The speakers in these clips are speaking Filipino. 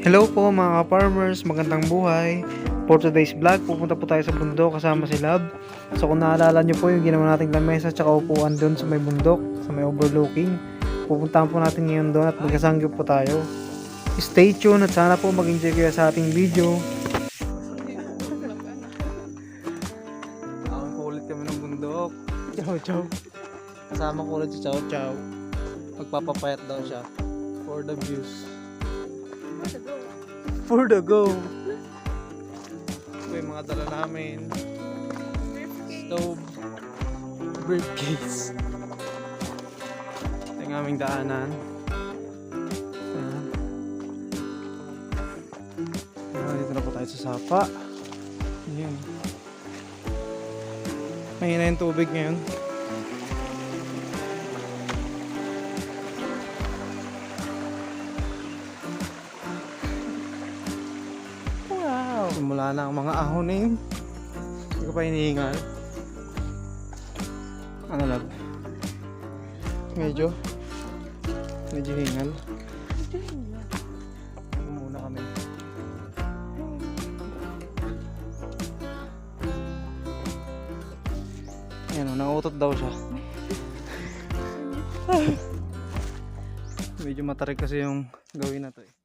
Hello po mga farmers, magandang buhay. For today's vlog, pupunta po tayo sa bundok kasama si Lab. So kung naalala nyo po yung ginawa nating lamesa at upuan doon sa may bundok, sa may overlooking. Pupuntahan po natin ngayon doon at magkasanggip po tayo. Stay tuned at sana po mag-enjoy kayo sa ating video. Ang kulit kami ng bundok. Ciao, ciao. Kasama ko ulit si Chow Chow. Magpapapayat daw siya. For the views. For the go. Ito yung mga dala namin. Stove. Briefcase. Ito yung aming daanan. Ayan. Ayan, dito na po tayo sa sapa. Ayan. Mahina yung tubig ngayon. Simula na ang mga ahon na yun. Hindi ko pa hinihingal. Ano lab? Medyo. Medyo hingal. Muna daw siya. Medyo matarik kasi yung gawin na to eh.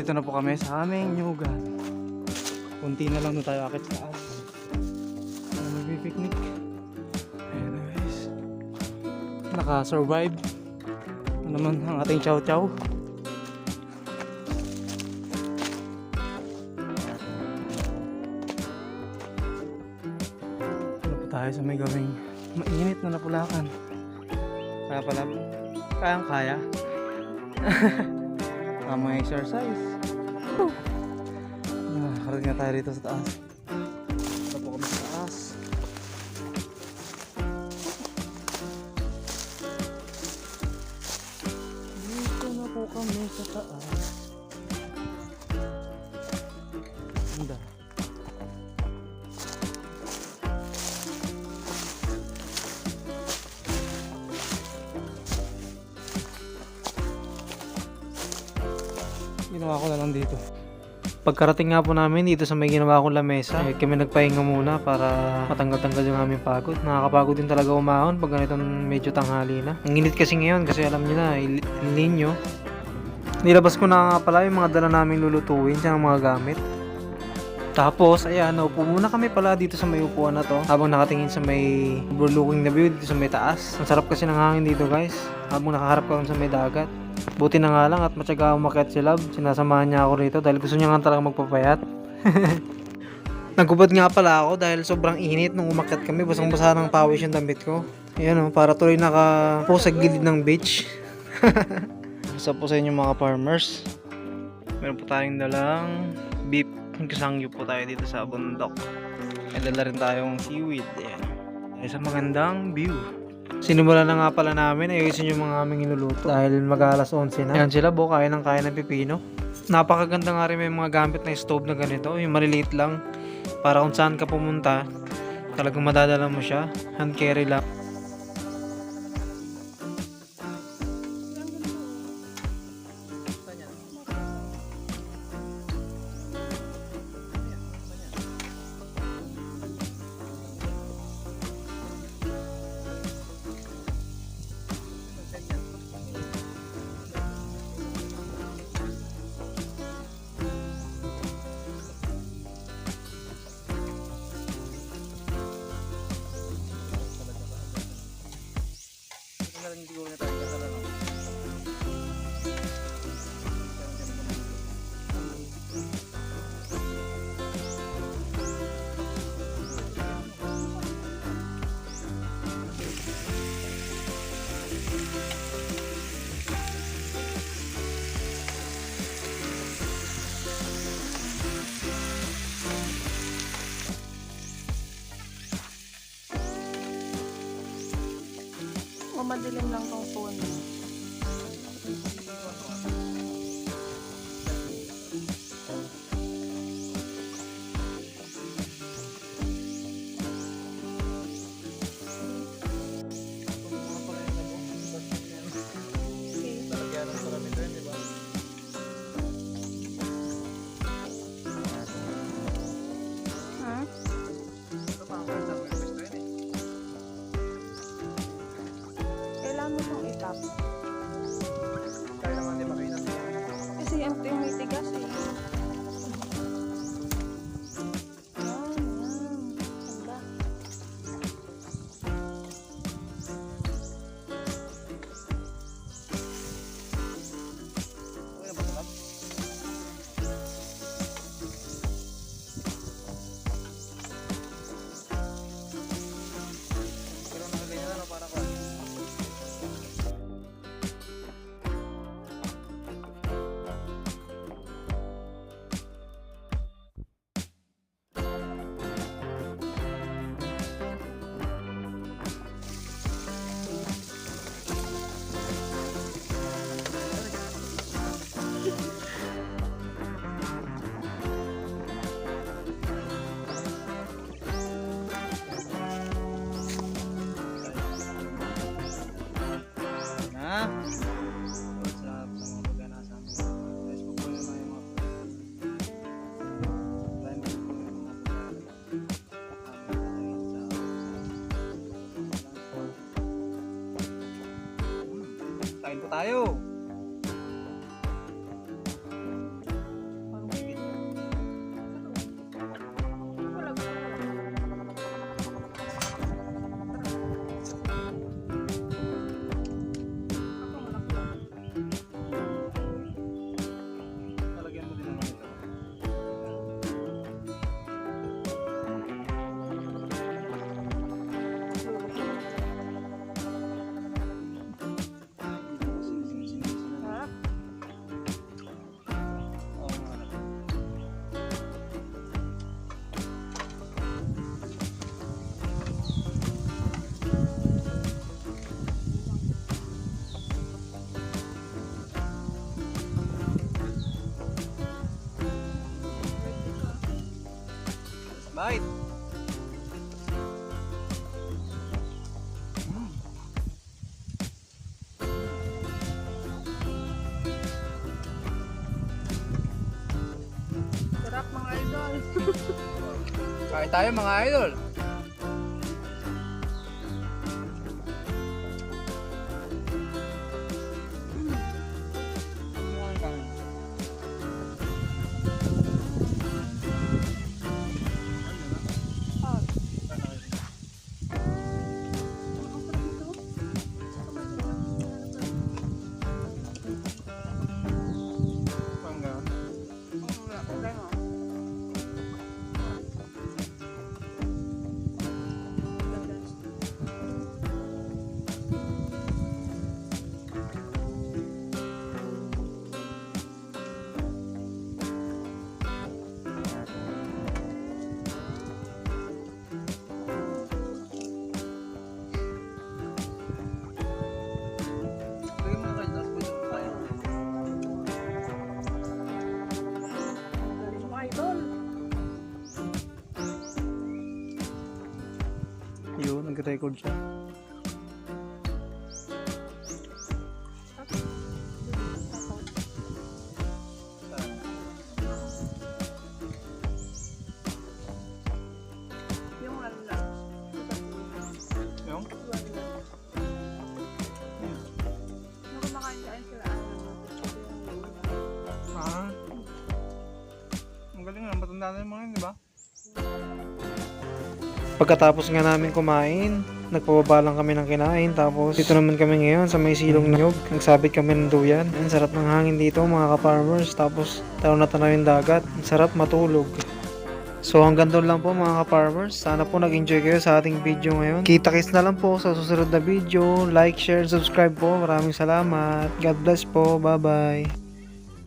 Yan, dito na po kami sa aming nyugan. Kunti na lang na tayo akit sa taas. Ano magpipiknik. Anyways. Naka-survive. Ano naman ang ating chow chow. Ano tayo sa may gawing mainit na napulakan. Kaya pala, kayang kaya. Tama exercise. Nakakarating na tayo dito sa taas. Ito po kami sa taas. Dito na po kami sa taas. Ganda. Ginawa ko na lang dito. Pagkarating nga po namin dito sa may ginawa kong lamesa, eh, kami nagpahinga muna para matanggal-tanggal yung aming pagod. Nakakapagod din talaga umahon pag ganitong medyo tanghali na. Ang init kasi ngayon kasi alam niyo na, il- El Nino. Nilabas ko na nga pala yung mga dala namin lulutuin sa mga gamit. Tapos, ayan, upo muna kami pala dito sa may upuan na to habang nakatingin sa may overlooking na view dito sa may taas. Ang sarap kasi ng hangin dito guys habang nakaharap ka sa may dagat. Buti na nga lang at matyaga umakyat si Love. Sinasamahan niya ako rito dahil gusto niya nga talaga magpapayat. Nagubad nga pala ako dahil sobrang init nung umakyat kami. Basang-basa ng pawis yung damit ko. Ayan o, para tuloy naka po sa gilid ng beach. Isa po sa inyo mga farmers. Meron po tayong dalang beef. Kasangyo po tayo dito sa bundok. May dala rin tayong seaweed. Ayan. Ay sa magandang view. Sinimula na nga pala namin, ayusin yung mga aming inuluto dahil mag alas 11 na. Ayan sila, bo, kaya ng kaya ng pipino. Napakaganda nga rin may mga gamit na stove na ganito, yung maliliit lang. Para kung saan ka pumunta, talagang madadala mo siya. Hand carry lang. rin siguro na tayo sa ano. madilim lang po Kain po tayo. Bite. Mm. Sarap mga idol. Kain tayo mga idol. Ano. Ah. Ang galing nga, matanda na yung mga yun, di ba? Pagkatapos nga namin kumain, nagpababa lang kami ng kinain. Tapos dito naman kami ngayon sa may silong na nyog. Nagsabit kami ng duyan. Ang sarap ng hangin dito mga ka-farmers. Tapos tanaw na tanaw yung dagat. Ang sarap matulog. So hanggang doon lang po mga ka-farmers. Sana po nag-enjoy kayo sa ating video ngayon. Kita-kits na lang po sa susunod na video. Like, share, subscribe po. Maraming salamat. God bless po. Bye-bye.